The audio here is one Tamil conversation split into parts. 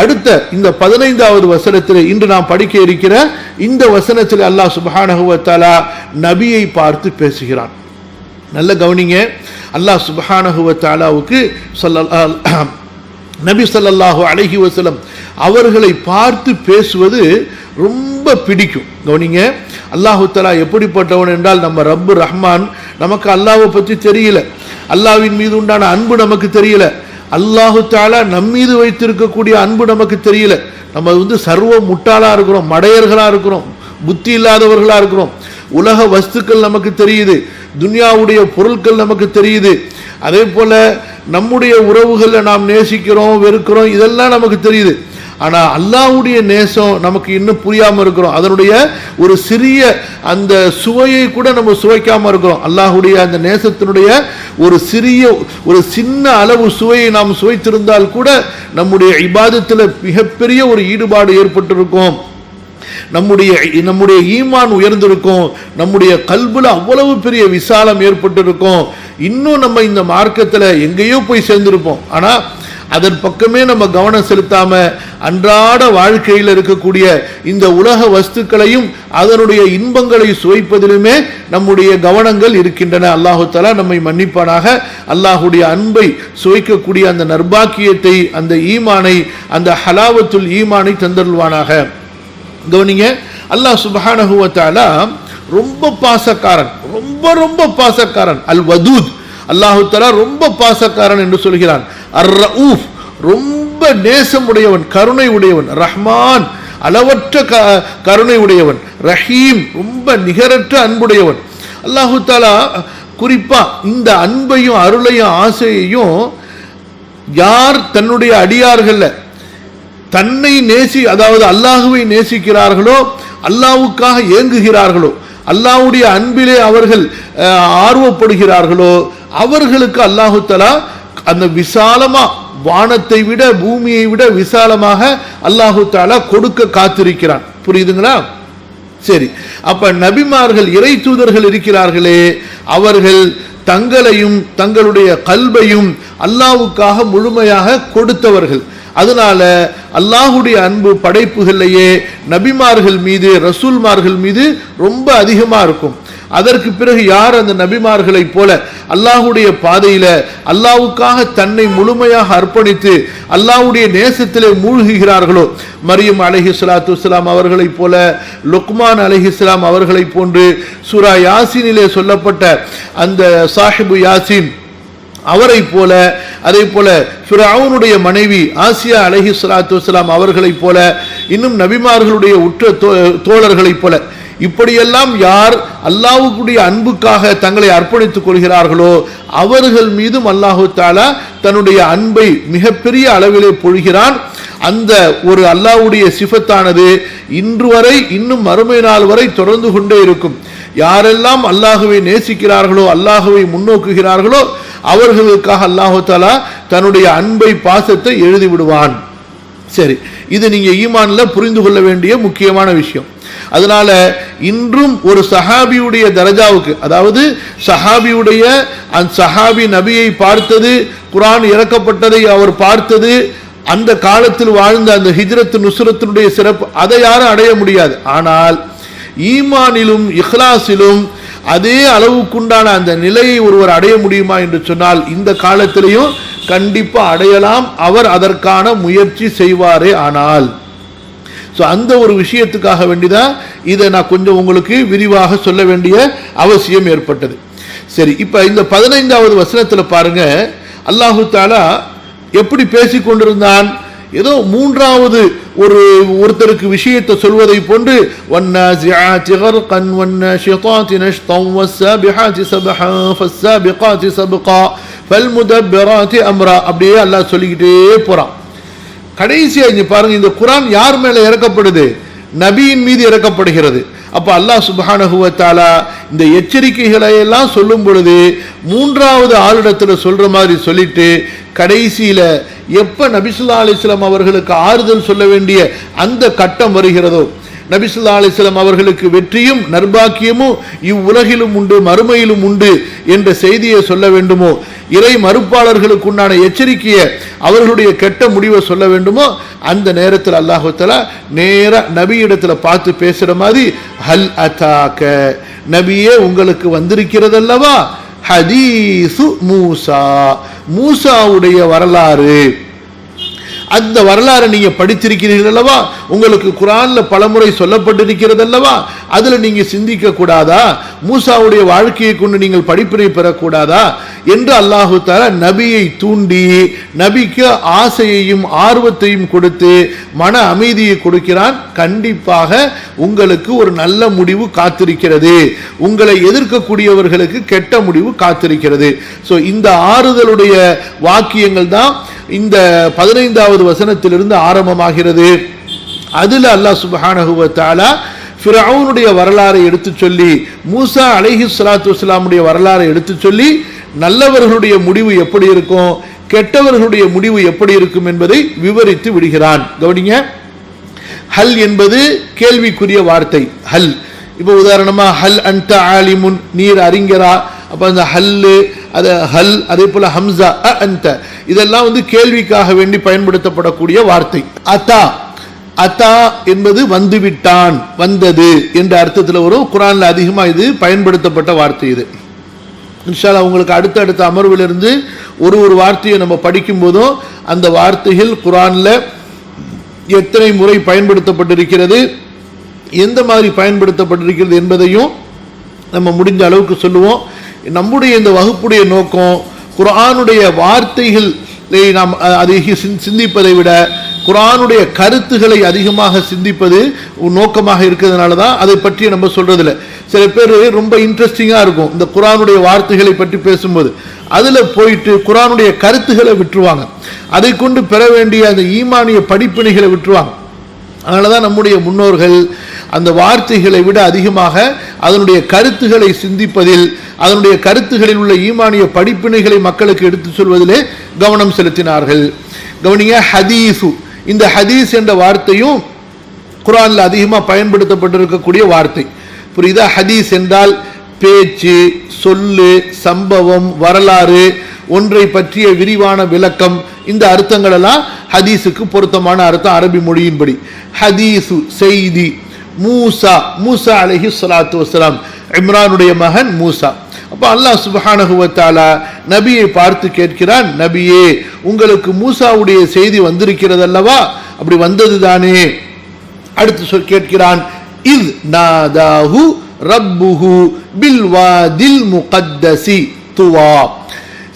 அடுத்த இந்த பதினைந்தாவது வசனத்தில் இன்று நாம் படிக்க இருக்கிற இந்த வசனத்தில் அல்லாஹ் சுபஹானஹுவத்தாலா நபியை பார்த்து பேசுகிறான். நல்ல கவனிங்க. அல்லாஹ் சுபஹானஹுவத்தாலாவுக்கு சொல்ல நபி ஸல்லல்லாஹு அழகி வசலம் அவர்களை பார்த்து பேசுவது ரொம்ப பிடிக்கும். கவனிங்க. அல்லாஹு தஆலா எப்படிப்பட்டவன் என்றால் நம்ம ரப்பு ரஹ்மான் நமக்கு அல்லாவை பற்றி தெரியல. அல்லாஹ்வின் மீது உண்டான அன்பு நமக்கு தெரியல. அல்லாஹு தாலா நம்மீது வைத்திருக்கக்கூடிய அன்பு நமக்கு தெரியல. நம்ம வந்து சர்வ முட்டாளாக இருக்கிறோம் மடையர்களாக இருக்கிறோம் புத்தி இல்லாதவர்களாக இருக்கிறோம். உலக வஸ்துக்கள் நமக்கு தெரியுது துன்யாவுடைய பொருட்கள் நமக்கு தெரியுது. அதே போல் நம்முடைய உறவுகளை நாம் நேசிக்கிறோம் வெறுக்கிறோம் இதெல்லாம் நமக்கு தெரியுது. ஆனால் அல்லாவுடைய நேசம் நமக்கு இன்னும் புரியாமல் இருக்கிறோம். அதனுடைய ஒரு சிறிய அந்த சுவையை கூட நம்ம சுவைக்காமல் இருக்கிறோம். அல்லாஹுடைய அந்த நேசத்தினுடைய ஒரு சிறிய ஒரு சின்ன அளவு சுவையை நாம் சுவைத்திருந்தால் கூட நம்முடைய இபாதத்தில் மிகப்பெரிய ஒரு ஈடுபாடு ஏற்பட்டிருக்கும். நம்முடைய நம்முடைய ஈமான் உயர்ந்திருக்கும். நம்முடைய கல்புல அவ்வளவு பெரிய விசாலம் ஏற்பட்டிருக்கும். இன்னும் நம்ம இந்த மார்க்கத்தில் எங்கேயோ போய் சேர்ந்திருப்போம். ஆனால் அதன் பக்கமே நம்ம கவனம் செலுத்தாம அன்றாட வாழ்க்கையில் இருக்கக்கூடிய இந்த உலக வஸ்துக்களையும் அதனுடைய இன்பங்களை சுவைப்பதிலுமே நம்முடைய கவனங்கள் இருக்கின்றன. அல்லாஹு தலா நம்மை மன்னிப்பானாக. அல்லாஹுடைய அன்பை சுவைக்கக்கூடிய அந்த நர்பாக்கியத்தை அந்த ஈமானை அந்த ஹலாவத்துல் ஈமானை தந்தருள்வானாக. கவனிங்க அல்லாஹ் சுப்ஹானஹு ரொம்ப பாசக்காரன் ரொம்ப ரொம்ப பாசக்காரன். அல் வதூத் அல்லாஹுத்தலா ரொம்ப பாசக்காரன் என்று சொல்கிறான். அர் ரഊஃப் ரொம்ப நேசம் உடையவன் கருணை உடையவன் ரஹ்மான் அளவற்ற க- கருணை உடையவன் ரஹீம் ரொம்ப நிகரற்ற அன்புடையவன். அல்லாஹு தாலா குறிப்பா இந்த அன்பையும் அருளையும் ஆசையையும் யார் தன்னுடைய அடியார்களில் தன்னை நேசி அதாவது அல்லாஹுவை நேசிக்கிறார்களோ அல்லாவுக்காக ஏங்குகிறார்களோ அல்லாஹுடைய அன்பிலே அவர்கள் ஆர்வப்படுகிறார்களோ அவர்களுக்கு அல்லாஹு தலா அந்த விசாலமா வானத்தை விட பூமியை விட விசாலமாக அல்லாஹு தாலா கொடுக்க காத்திருக்கிறான். புரியுதுங்களா? சரி. அப்ப நபிமார்கள் இறை தூதர்கள் இருக்கிறார்களே அவர்கள் தங்களையும் தங்களுடைய கல்வையும் அல்லாஹ்வுக்காக முழுமையாக கொடுத்தவர்கள். அதனால அல்லாஹுடைய அன்பு படைப்புகளிலேயே நபிமார்கள் மீது ரசூல்மார்கள் மீது ரொம்ப அதிகமாக இருக்கும். அதற்கு பிறகு யார் அந்த நபிமார்களை போல அல்லாஹுடைய பாதையில அல்லாஹ்வுக்காக தன்னை முழுமையாக அர்ப்பணித்து அல்லாஹுடைய நேசத்திலே மூழ்குகிறார்களோ? மரியம் அலஹி சலாத்து இஸ்லாம் அவர்களைப் போல லுக்மான் அலைஹிஸ்ஸலாம் அவர்களைப் போன்று சூரா யாசீனிலே சொல்லப்பட்ட அந்த சாஹிபு யாசீன் அவரை போல அதே போல ஃபிரவுனுடைய மனைவி ஆசியா அலஹி சலாத்து வலாம் அவர்களைப் போல இன்னும் நபிமார்களுடைய உற்ற தோ- தோழர்களைப் போல இப்படியெல்லாம் யார் அல்லாஹ்வுடைய அன்புக்காக தங்களை அர்ப்பணித்துக் கொள்கிறார்களோ அவர்கள் மீதும் அல்லாஹு தாலா தன்னுடைய அன்பை மிகப்பெரிய அளவிலே பொழிகிறான். அந்த ஒரு அல்லாஹ்வுடைய சிஃபத்தானது இன்று வரை இன்னும் மறுமை நாள் வரை தொடர்ந்து கொண்டே இருக்கும். யாரெல்லாம் அல்லாஹுவை நேசிக்கிறார்களோ அல்லாஹுவை முன்னோக்குகிறார்களோ அவர்களுக்காக அல்லாஹு தாலா தன்னுடைய அன்பை பாசத்தை எழுதி விடுவான் சரி இது நீங்க ஈமான்ல புரிந்து கொள்ள வேண்டிய முக்கியமான விஷயம். அதனால இன்றும் ஒரு சஹாபியுடைய தரஜாவுக்கு அதாவது சஹாபியுடைய அந்த சஹாபி நபியை பார்த்தது குரான் இறக்கப்பட்டதை அவர் பார்த்தது அந்த காலத்தில் வாழ்ந்த அந்த ஹிஜ்ரத் நுஸ்ரத்தினுடைய சிறப்பு அதை யாரும் அடைய முடியாது. ஆனால் ஈமானிலும் இஹ்லாஸிலும் அதே அளவுக்குண்டான அந்த நிலையை ஒருவர் அடைய முடியுமா என்று சொன்னால் இந்த காலத்திலையும் கண்டிப்பாக அடையலாம். அவர் அதற்கான முயற்சி செய்வாரே ஆனால். ஸோ அந்த ஒரு விஷயத்துக்காக வேண்டிதான் இதை நான் கொஞ்சம் உங்களுக்கு விரிவாக சொல்ல வேண்டிய அவசியம் ஏற்பட்டது. சரி இப்போ இந்த பதினைந்தாவது வசனத்தில் பாருங்க அல்லாஹு தாலா எப்படி பேசிக் கொண்டிருந்தான் ஏதோ மூன்றாவது ஒரு ஒருத்தருக்கு விஷயத்தை சொல்வதை போன்று அம்ரா அப்படியே அல்லாஹ் சொல்லிக்கிட்டே போறான். கடைசியா இங்க பாருங்க இந்த குரான் யார் மேல இறக்கப்படுது? நபியின் மீது இறக்கப்படுகிறது. அப்போ அல்லாஹ் சுப்ஹானஹு இந்த எச்சரிக்கைகளை எல்லாம் சொல்லும் பொழுது மூன்றாவது ஆளிடத்தில் சொல்கிற மாதிரி சொல்லிட்டு கடைசியில் எப்போ நபிசுல்லா அலிஸ்லாம் அவர்களுக்கு ஆறுதல் சொல்ல வேண்டிய அந்த கட்டம் வருகிறதோ? நபிசுல்லா அலிஸ்லாம் அவர்களுக்கு வெற்றியும் நர்பாக்கியமும் இவ்வுலகிலும் உண்டு மறுமையிலும் உண்டு என்ற செய்தியை சொல்ல வேண்டுமோ? இறை மறுப்பாளர்களுக்கு உண்டான எச்சரிக்கையை அவர்களுடைய கெட்ட முடிவை சொல்ல வேண்டுமோ? அந்த நேரத்தில் அல்லாஹு நேராக நபியிடத்தில் பார்த்து பேசுகிற மாதிரி ஹல் அத்தாக்க நபியே உங்களுக்கு வந்திருக்கிறதல்லவா? ஹதீசு மூசா. மூசாவுடைய வரலாறு. அந்த வரலாறை நீங்கள் படித்திருக்கிறீர்கள் அல்லவா? உங்களுக்கு குரானில் பலமுறை சொல்லப்பட்டிருக்கிறது அல்லவா? அதில் நீங்கள் சிந்திக்க கூடாதா? மூசாவுடைய வாழ்க்கையை கொண்டு நீங்கள் படிப்பினை பெறக்கூடாதா? என்று அல்லாஹு தர நபியை தூண்டி நபிக்கு ஆசையையும் ஆர்வத்தையும் கொடுத்து மன அமைதியை கொடுக்கிறான். கண்டிப்பாக உங்களுக்கு ஒரு நல்ல முடிவு காத்திருக்கிறது. உங்களை எதிர்க்கக்கூடியவர்களுக்கு கெட்ட முடிவு காத்திருக்கிறது. ஸோ இந்த ஆறுதலுடைய வாக்கியங்கள் தான் இந்த பதினைந்தாவது வசனத்திலிருந்து ஆரம்பமாகிறது. அதில் அல்லாஹ் சுப்ஹானஹு ஃபிரவுனுடைய வரலாறை எடுத்து சொல்லி மூசா அலைஹி சலாத்து வஸ்லாமுடைய வரலாறை எடுத்து சொல்லி நல்லவர்களுடைய முடிவு எப்படி இருக்கும் கெட்டவர்களுடைய முடிவு எப்படி இருக்கும் என்பதை விவரித்து விடுகிறான். கவனிங்க. ஹல் என்பது கேள்விக்குரிய வார்த்தை. ஹல். இப்போ உதாரணமாக ஹல் அன்ட ஆலிமுன்? நீர் அறிஞரா? அப்போ அந்த ஹல்லு அது ஹல் அதே போல் ஹம்சா அ அந்த. இதெல்லாம் வந்து கேள்விக்காக வேண்டி பயன்படுத்தப்படக்கூடிய வார்த்தை. அத்தா. அத்தா என்பது வந்துவிட்டான் வந்தது என்ற அர்த்தத்தில் வரும். குரானில் அதிகமாக இது பயன்படுத்தப்பட்ட வார்த்தை இது. இன்ஷால்லா உங்களுக்கு அடுத்தடுத்த அமர்விலிருந்து ஒரு ஒரு வார்த்தையை நம்ம படிக்கும் போதும் அந்த வார்த்தைகள் குரானில் எத்தனை முறை பயன்படுத்தப்பட்டிருக்கிறது எந்த மாதிரி பயன்படுத்தப்பட்டிருக்கிறது என்பதையும் நம்ம முடிஞ்ச அளவுக்கு சொல்லுவோம். நம்முடைய இந்த வகுப்புடைய நோக்கம் குரானுடைய வார்த்தைகள் நாம் அதை சிந்- சிந்திப்பதை விட குரானுடைய கருத்துக்களை அதிகமாக சிந்திப்பது நோக்கமாக இருக்கிறதுனால தான் அதை பற்றி நம்ம சொல்கிறதில்ல சில பேர் ரொம்ப இன்ட்ரெஸ்டிங்காக இருக்கும் இந்த குரானுடைய வார்த்தைகளை பற்றி பேசும்போது. அதில் போயிட்டு குரானுடைய கருத்துக்களை விட்டுருவாங்க. அதை கொண்டு பெற வேண்டிய அந்த ஈமானிய படிப்பினைகளை விட்டுருவாங்க. அதனால தான் நம்முடைய முன்னோர்கள் அந்த வார்த்தைகளை விட அதிகமாக அதனுடைய கருத்துக்களை சிந்திப்பதில் அதனுடைய கருத்துகளில் உள்ள ஈமானிய படிப்பினைகளை மக்களுக்கு எடுத்துச் சொல்வதிலே கவனம் செலுத்தினார்கள். கவனிங்க ஹதீஸு. இந்த ஹதீஸ் என்ற வார்த்தையும் குரானில் அதிகமாக பயன்படுத்தப்பட்டிருக்கக்கூடிய வார்த்தை. புரியுதா? ஹதீஸ் என்றால் பேச்சு சொல்லு சம்பவம் வரலாறு ஒன்றை பற்றிய விரிவான விளக்கம் இந்த அர்த்தங்கள் எல்லாம் ஹதீஸுக்கு பொருத்தமான அர்த்தம் அரபி மொழியின்படி. ஹதீஸு செய்தி மூசா மூசா அலஹி சலாத்து வசலாம் இம்ரானுடைய மகன் மூசா. அப்போ அல்லாஹ் சுபஹானகுவத்தாலா நபியை பார்த்து கேட்கிறான் நபியே உங்களுக்கு மூசாவுடைய செய்தி வந்திருக்கிறது அல்லவா அப்படி வந்தது தானே அடுத்து சொல் கேட்கிறான் இத் நாதாஹு ரப்புஹு பில்வாதில் முகத்தசி துவா.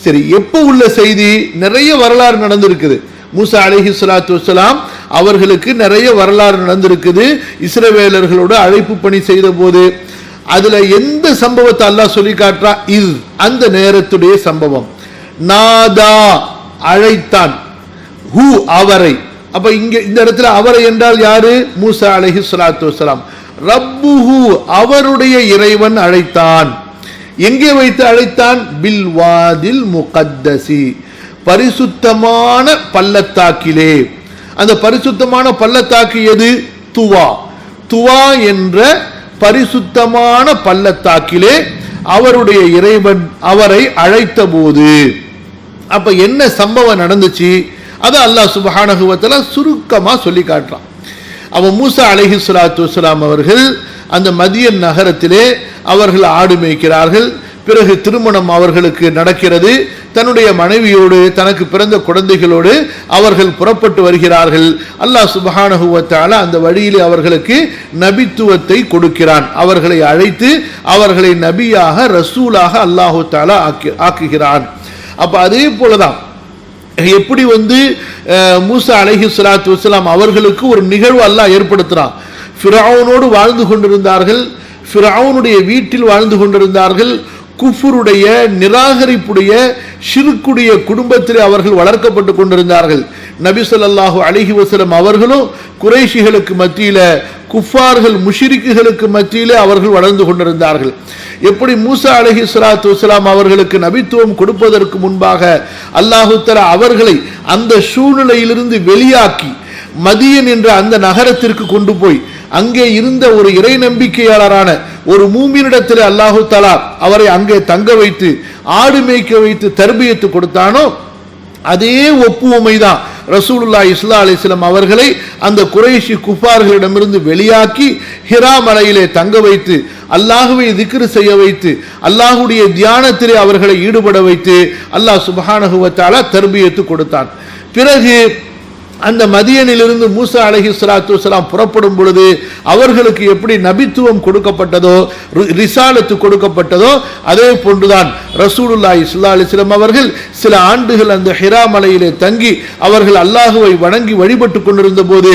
சரி எப்போ உள்ள செய்தி? நிறைய வரலாறு நடந்திருக்குது. மூசா அலஹி சலாத்து வலாம் அவர்களுக்கு நிறைய வரலாறு நடந்திருக்குது. இஸ்ரவேலர்களோட அழைப்பு பணி செய்த போது அதுல எந்த சம்பவத்தை அல்லாஹ் சொல்லி காட்டுறா? இது அந்த நேரத்துடைய சம்பவம். நாதா அழைத்தான். ஹூ அவரை. அப்ப இங்க இந்த இடத்துல அவரை என்றால் யாரு? மூசா அலைஹி ஸலாத்து வஸலாம் ரப்புஹு அவருடைய இறைவன் அழைத்தான். எங்கே வைத்து அழைத்தான்? பில்வாதில் முகத்தசி. பரிசுத்தமான பள்ளத்தாக்கிலே. அந்த பரிசுத்தமான பள்ளத்தாக்கு எது? துவா. துவா என்ற பரிசுத்தமான பள்ளத்தாக்கிலே அவருடைய இறைவன் அவரை அழைத்த போது அப்ப என்ன சம்பவம் நடந்துச்சு? அதை அல்லாஹ் சுபஹானகுவத்தில் சுருக்கமாக சுருக்கமா சொல்லி காட்டுறான். அவன் மூசா அலஹி சுலாத்து அவர்கள் அந்த மதிய நகரத்திலே அவர்கள் ஆடு மேய்க்கிறார்கள். பிறகு திருமணம் அவர்களுக்கு நடக்கிறது. தன்னுடைய மனைவியோடு தனக்கு பிறந்த குழந்தைகளோடு அவர்கள் புறப்பட்டு வருகிறார்கள். அல்லாஹ் சுப்ஹானஹு அந்த வழியிலே அவர்களுக்கு நபித்துவத்தை கொடுக்கிறான். அவர்களை அழைத்து அவர்களை நபியாக ரசூலாக அல்லாஹு ஆக்கி ஆக்குகிறான். அப்போ அதே போலதான் எப்படி வந்து அஹ், மூசா அலைஹி சலாத்து வஸலாம் அவர்களுக்கு ஒரு நிகழ்வு அல்லாஹ் ஏற்படுத்துறான். ஃபிரௌனோடு வாழ்ந்து கொண்டிருந்தார்கள். ஃபிரவுனுடைய வீட்டில் வாழ்ந்து கொண்டிருந்தார்கள். குஃபுருடைய நிராகரிப்புடைய ஷிருக்குடைய குடும்பத்தில் அவர்கள் வளர்க்கப்பட்டு கொண்டிருந்தார்கள். நபிசல்லாஹு ஸல்லல்லாஹு வசலம் அவர்களும் குறைஷிகளுக்கு மத்தியில் குஃபார்கள் முஷிரிக்குகளுக்கு மத்தியிலே அவர்கள் வளர்ந்து கொண்டிருந்தார்கள். எப்படி மூசா அலஹி சலாத்து வலாம் அவர்களுக்கு நபித்துவம் கொடுப்பதற்கு முன்பாக அல்லாஹுத்தர அவர்களை அந்த சூழ்நிலையிலிருந்து வெளியாக்கி மதியன் என்ற அந்த நகரத்திற்கு கொண்டு போய் அங்கே இருந்த ஒரு இறை நம்பிக்கையாளரான ஒரு மூமினிடத்தில் அல்லாஹு தலா அவரை அங்கே தங்க வைத்து ஆடு மேய்க்க வைத்து தர்பியத்து கொடுத்தானோ அதே ஒப்புவமை தான் ரசூலுல்லா இஸ்லா அலிஸ்லாம் அவர்களை அந்த குறைஷி குஃபார்களிடமிருந்து வெளியாக்கி ஹிரா மலையிலே தங்க வைத்து அல்லாஹுவை திக்ரு செய்ய வைத்து அல்லாஹுடைய தியானத்திலே அவர்களை ஈடுபட வைத்து அல்லாஹ் சுபஹானகுவத்தால தர்பியத்து கொடுத்தான். பிறகு அந்த மதியனிலிருந்து மூசா அலஹி சலாத்து வலாம் புறப்படும் பொழுது அவர்களுக்கு எப்படி நபித்துவம் கொடுக்கப்பட்டதோ ரி- ரிசாலத்து கொடுக்கப்பட்டதோ அதே போன்றுதான் ரசூலுல்லாஹி ஸல்லல்லாஹு அலிஸ்லாம் அவர்கள் சில ஆண்டுகள் அந்த ஹிரா மலையிலே தங்கி அவர்கள் அல்லாஹுவை வணங்கி வழிபட்டு கொண்டிருந்த போது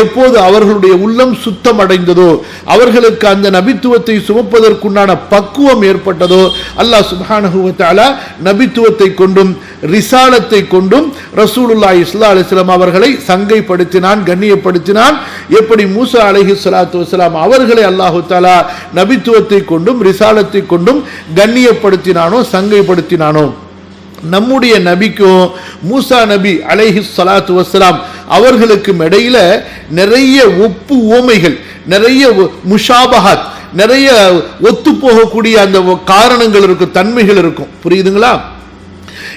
எப்போது அவர்களுடைய உள்ளம் சுத்தம் அடைந்ததோ அவர்களுக்கு அந்த நபித்துவத்தை சுமப்பதற்குண்டான பக்குவம் ஏற்பட்டதோ அல்லாஹ் சுப்ஹானஹு நபித்துவத்தை கொண்டும் ரிசாலத்தை கொண்டும் ரசூலுல்லா இஸ்லா அலிஸ்லாம் அவர்களை சங்கைப்படுத்தினான் கண்ணியப்படுத்தினான். எப்படி மூசா அலஹி சலாத்து வஸ்லாம் அவர்களை அல்லாஹு தாலா நபித்துவத்தை கொண்டும் ரிசாலத்தை கொண்டும் கண்ணியப்படுத்தினானோ சங்கைப்படுத்தினானோ? நம்முடைய நபிக்கும் மூசா நபி அலைஹி சலாத்து வஸ்லாம் அவர்களுக்கும் இடையில நிறைய ஒப்பு ஓமைகள் நிறைய முஷாபஹாத் நிறைய ஒத்து போகக்கூடிய அந்த காரணங்கள் இருக்கும் தன்மைகள் இருக்கும். புரியுதுங்களா?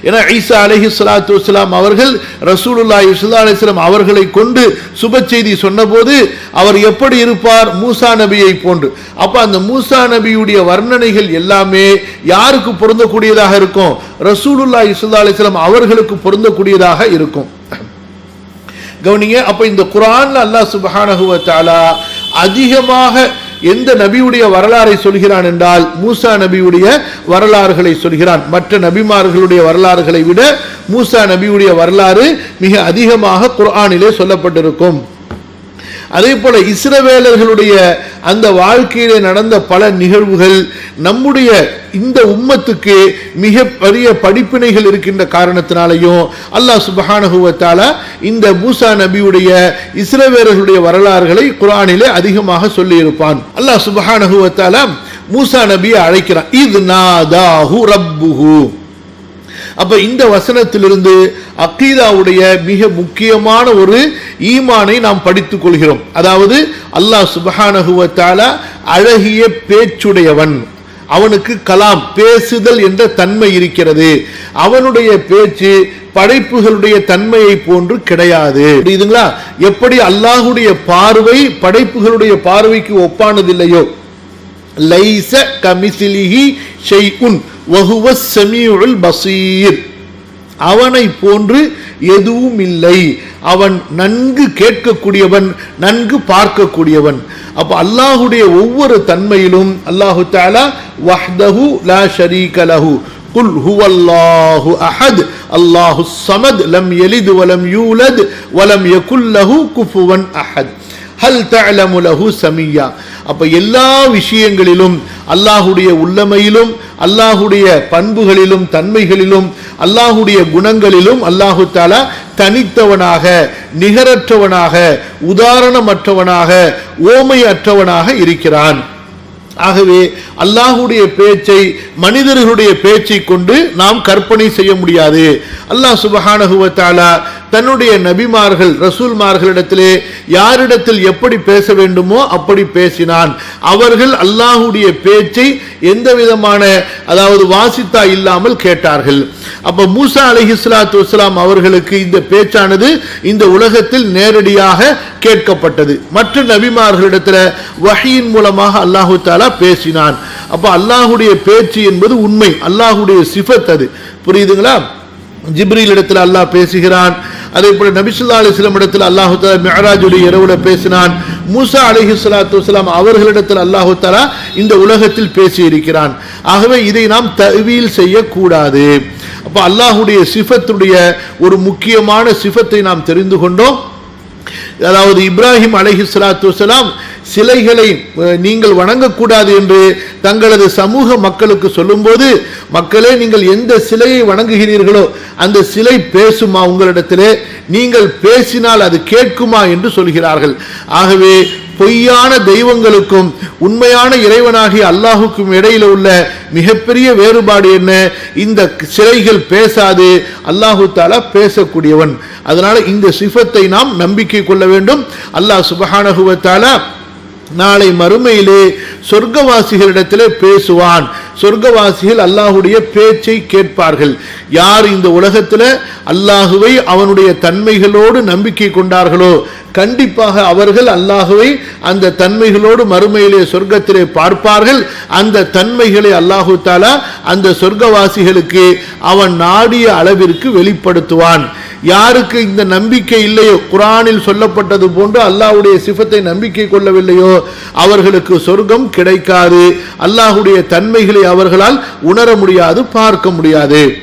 ஏன்னா ஈசா அலஹி சலாத்து வலாம் அவர்கள் ரசூலுல்லாஹி ஸல்லல்லாஹு அலிஸ்லாம் அவர்களை கொண்டு சுப செய்தி சொன்னபோது அவர் எப்படி இருப்பார்? மூசா நபியை போன்று. அப்போ அந்த மூசா நபியுடைய வர்ணனைகள் எல்லாமே யாருக்கு பொருந்தக்கூடியதாக இருக்கும்? ரசூலுல்லாஹி ஸல்லல்லாஹு அலிஸ்லாம் அவர்களுக்கு பொருந்தக்கூடியதாக இருக்கும். கவனிங்க அப்போ இந்த குரான் அல்லாஹ் சுப்ஹானஹு வ அதிகமாக எந்த நபியுடைய வரலாறை சொல்கிறான் என்றால் மூசா நபியுடைய வரலாறுகளை சொல்கிறான். மற்ற நபிமார்களுடைய வரலாறுகளை விட மூசா நபியுடைய வரலாறு மிக அதிகமாக குர்ஆனிலே சொல்லப்பட்டிருக்கும். அதே போல இஸ்ரவேலர்களுடைய அந்த வாழ்க்கையிலே நடந்த பல நிகழ்வுகள் நம்முடைய இந்த உம்மத்துக்கு மிக பெரிய படிப்பினைகள் இருக்கின்ற காரணத்தினாலையும் அல்லாஹ் சுபஹானுகுவத்தால இந்த மூசா நபியுடைய இஸ்ரவேலர்களுடைய வரலாறுகளை குரானிலே அதிகமாக சொல்லியிருப்பான். அல்லாஹ் சுபஹானுகுவத்தால மூசா நபியை அழைக்கிறான். இது நாதாஹு ரப்புஹூ. அப்போ இந்த வசனத்திலிருந்து அக்கீதாவுடைய மிக முக்கியமான ஒரு ஈமானை நாம் படித்துக் கொள்கிறோம். அதாவது அல்லாஹ் சுப்ஹானஹு அழகிய பேச்சுடையவன். அவனுக்கு கலாம் பேசுதல் என்ற தன்மை இருக்கிறது. அவனுடைய பேச்சு படைப்புகளுடைய தன்மையை போன்று கிடையாது. புரியுதுங்களா? எப்படி அல்லாஹுடைய பார்வை படைப்புகளுடைய பார்வைக்கு ஒப்பானதில்லையோ? லைச கமிசிலிஹி ஷெய்குன் வகுவ செமியுள் பசீர். அவனை போன்று எதுவும் இல்லை. அவன் நன்கு கேட்கக்கூடியவன் நன்கு பார்க்கக்கூடியவன். அப்போ அல்லாஹுடைய ஒவ்வொரு தன்மையிலும் அல்லாஹு தாலா வஹ்தஹு லா ஷரீக லஹு. குல் ஹுவல்லாஹு அஹத். அல்லாஹு சமத் லம் எலிது வலம் யூலத் வலம் யகுல்லஹு குஃபுவன் அஹத். ஹல் அலமுலஹு சமியா. அப்போ எல்லா விஷயங்களிலும் அல்லாஹுடைய உள்ளமையிலும் அல்லாஹுடைய பண்புகளிலும் தன்மைகளிலும் அல்லாஹுடைய குணங்களிலும் அல்லாஹு தாலா தனித்தவனாக நிகரற்றவனாக உதாரணமற்றவனாக ஓமையற்றவனாக இருக்கிறான். ஆகவே அல்லாஹுடைய பேச்சை மனிதர்களுடைய பேச்சை கொண்டு நாம் கற்பனை செய்ய முடியாது. அல்லாஹ் சுபஹானகுவத்தாலா தன்னுடைய நபிமார்கள் ரசூல்மார்களிடத்திலே யாரிடத்தில் எப்படி பேச வேண்டுமோ அப்படி பேசினான். அவர்கள் அல்லாஹுடைய பேச்சை எந்த விதமான அதாவது வாசித்தா இல்லாமல் கேட்டார்கள். அப்ப மூசா அலைஹிஸ்ஸலாத்து வஸ்லாம் அவர்களுக்கு இந்த பேச்சானது இந்த உலகத்தில் நேரடியாக கேட்கப்பட்டது. மற்ற நபிமார்களிடத்தில் வகையின் மூலமாக அல்லாஹு தாலா பேசினான். அப்போ அல்லாஹுடைய பேச்சு என்பது உண்மை. அல்லாஹுடைய சிஃபத் அது. புரியுதுங்களா? ஜிப்ரீல் இடத்துல அல்லாஹ் பேசுகிறான். அதே போல நபிசுல்லா அலிஸ்லாம் இடத்துல அல்லாஹு தாலா மெஹராஜுடைய இரவுல பேசினான். மூசா அலிஹி சலாத்து வலாம் அவர்களிடத்தில் அல்லாஹு தாலா இந்த உலகத்தில் பேசி இருக்கிறான் ஆகவே இதை நாம் தவியில் செய்யக்கூடாது. அப்போ அல்லாஹுடைய சிஃபத்துடைய ஒரு முக்கியமான சிஃபத்தை நாம் தெரிந்து கொண்டோம். அதாவது இப்ராஹிம் அலைஹி ஸலாத்து சிலைகளை நீங்கள் வணங்கக்கூடாது என்று தங்களது சமூக மக்களுக்கு சொல்லும்போது மக்களே நீங்கள் எந்த சிலையை வணங்குகிறீர்களோ அந்த சிலை பேசுமா உங்களிடத்திலே? நீங்கள் பேசினால் அது கேட்குமா என்று சொல்கிறார்கள். ஆகவே பொய்யான தெய்வங்களுக்கும் உண்மையான இறைவனாகிய அல்லாஹுக்கும் இடையில உள்ள மிகப்பெரிய வேறுபாடு என்ன? இந்த சிலைகள் பேசாது அல்லாஹு தாலா பேசக்கூடியவன். அதனால இந்த சிஃபத்தை நாம் நம்பிக்கை கொள்ள வேண்டும். அல்லாஹ் சுபஹானஹு நாளை மறுமையிலே சொர்க்கவாசிகளிடத்திலே பேசுவான். சொர்க்கவாசிகள் அல்லாஹுடைய பேச்சை கேட்பார்கள். யார் இந்த உலகத்தில் அல்லாஹுவை அவனுடைய தன்மைகளோடு நம்பிக்கை கொண்டார்களோ கண்டிப்பாக அவர்கள் அல்லாஹுவை அந்த தன்மைகளோடு மறுமையிலே சொர்க்கத்திலே பார்ப்பார்கள். அந்த தன்மைகளை அல்லாஹு தாலா அந்த சொர்க்கவாசிகளுக்கு அவன் நாடிய அளவிற்கு வெளிப்படுத்துவான். யாருக்கு இந்த நம்பிக்கை இல்லையோ குரானில் சொல்லப்பட்டது போன்று அல்லாஹ்வுடைய சிஃபத்தை நம்பிக்கை கொள்ளவில்லையோ அவர்களுக்கு சொர்க்கம் கிடைக்காது. அல்லாஹுடைய தன்மைகளை அவர்களால் உணர முடியாது பார்க்க முடியாது.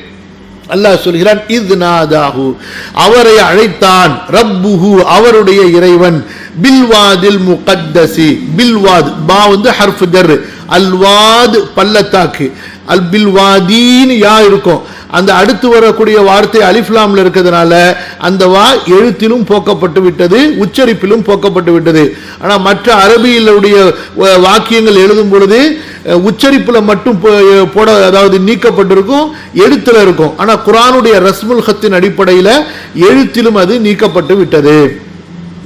அல்லாஹ் சொல்கிறான் இது நாதாகு அவரை அழைத்தான் ரப்புஹு அவருடைய இறைவன். பில்வாதில் முகத்தசி. பில்வாத் பா வந்து ஹர்ஃப் ஜர் அல்வாத் பள்ளத்தாக்கு. அல் பில்வாதீன்னு யா இருக்கும். அந்த அடுத்து வரக்கூடிய வார்த்தை அலிஃப்லாமில் இருக்கிறதுனால அந்த வா எழுத்திலும் போக்கப்பட்டு விட்டது உச்சரிப்பிலும் போக்கப்பட்டு விட்டது. ஆனால் மற்ற அரபியிலுடைய வாக்கியங்கள் எழுதும் பொழுது உச்சரிப்பில் மட்டும் போ- போட அதாவது நீக்கப்பட்டிருக்கும் எழுத்தில் இருக்கும். ஆனால் குரானுடைய ரஸ்முல் ஹத்தின் அடிப்படையில் எழுத்திலும் அது நீக்கப்பட்டு விட்டது.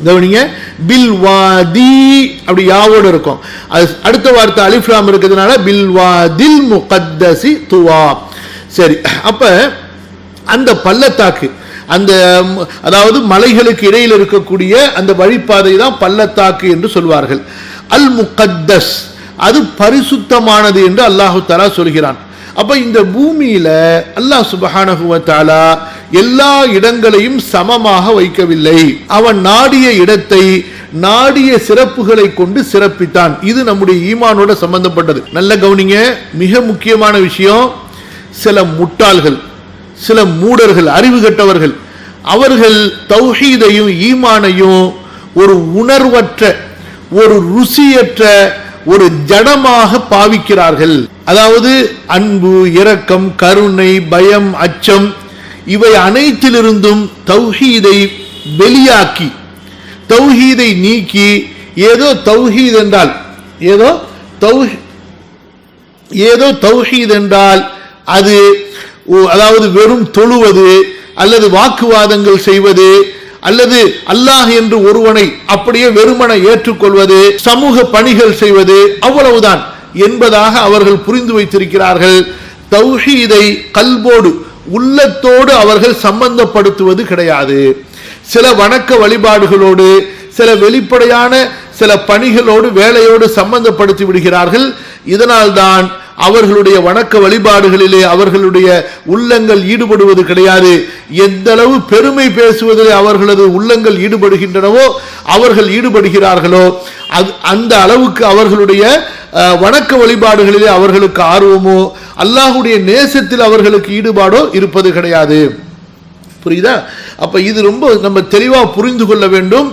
கவனிங்க. பில் அப்படி யாவோடு இருக்கும். அது அடுத்த வார்த்தை அலிஃப்லாம் இருக்கிறதுனால பில்வாதில் முகத்தசி துவாப். சரி அப்போ அந்த பள்ளத்தாக்கு அந்த அதாவது மலைகளுக்கு இடையில் இருக்கக்கூடிய அந்த வழிப்பாதை தான் பள்ளத்தாக்கு என்று சொல்வார்கள். அல் முகத்தஸ் அது பரிசுத்தமானது என்று அல்லாஹு தாலா சொல்கிறான். அப்போ இந்த பூமியில் அல்லாஹ் சுபஹானஹுவ தாலா எல்லா இடங்களையும் சமமாக வைக்கவில்லை. அவன் நாடிய இடத்தை நாடிய சிறப்புகளை கொண்டு சிறப்பித்தான். இது நம்முடைய ஈமானோட சம்பந்தப்பட்டது. நல்ல கவனிங்க மிக முக்கியமான விஷயம் சில முட்டாள்கள் சில மூடர்கள் அறிவு கெட்டவர்கள் அவர்கள் தௌஹீதையும் ஈமானையும் ஒரு உணர்வற்ற ஒரு ருசியற்ற ஒரு ஜடமாக பாவிக்கிறார்கள். அதாவது அன்பு இரக்கம் கருணை பயம் அச்சம் இவை அனைத்திலிருந்தும் தௌஹீதை வெளியாக்கி தௌஹீதை நீக்கி ஏதோ தௌஹீத் என்றால் ஏதோ தௌஹீ ஏதோ தௌஹீத் என்றால் அது அதாவது வெறும் தொழுவது அல்லது வாக்குவாதங்கள் செய்வது அல்லது அல்லாஹ் என்று ஒருவனை அப்படியே வெறுமனை ஏற்றுக்கொள்வது சமூக பணிகள் செய்வது அவ்வளவுதான் என்பதாக அவர்கள் புரிந்து வைத்திருக்கிறார்கள். தௌஹீதை கல்போடு உள்ளத்தோடு அவர்கள் சம்பந்தப்படுத்துவது கிடையாது. சில வணக்க வழிபாடுகளோடு சில வெளிப்படையான சில பணிகளோடு வேலையோடு சம்பந்தப்படுத்தி விடுகிறார்கள். இதனால்தான் அவர்களுடைய வணக்க வழிபாடுகளிலே அவர்களுடைய உள்ளங்கள் ஈடுபடுவது கிடையாது. எந்த அளவு பெருமை பேசுவதில் அவர்களது உள்ளங்கள் ஈடுபடுகின்றனவோ அவர்கள் ஈடுபடுகிறார்களோ அது அந்த அளவுக்கு அவர்களுடைய வணக்க வழிபாடுகளிலே அவர்களுக்கு ஆர்வமோ அல்லாஹுடைய நேசத்தில் அவர்களுக்கு ஈடுபாடோ இருப்பது கிடையாது. புரியுதா? அப்ப இது ரொம்ப நம்ம தெளிவாக புரிந்து கொள்ள வேண்டும்.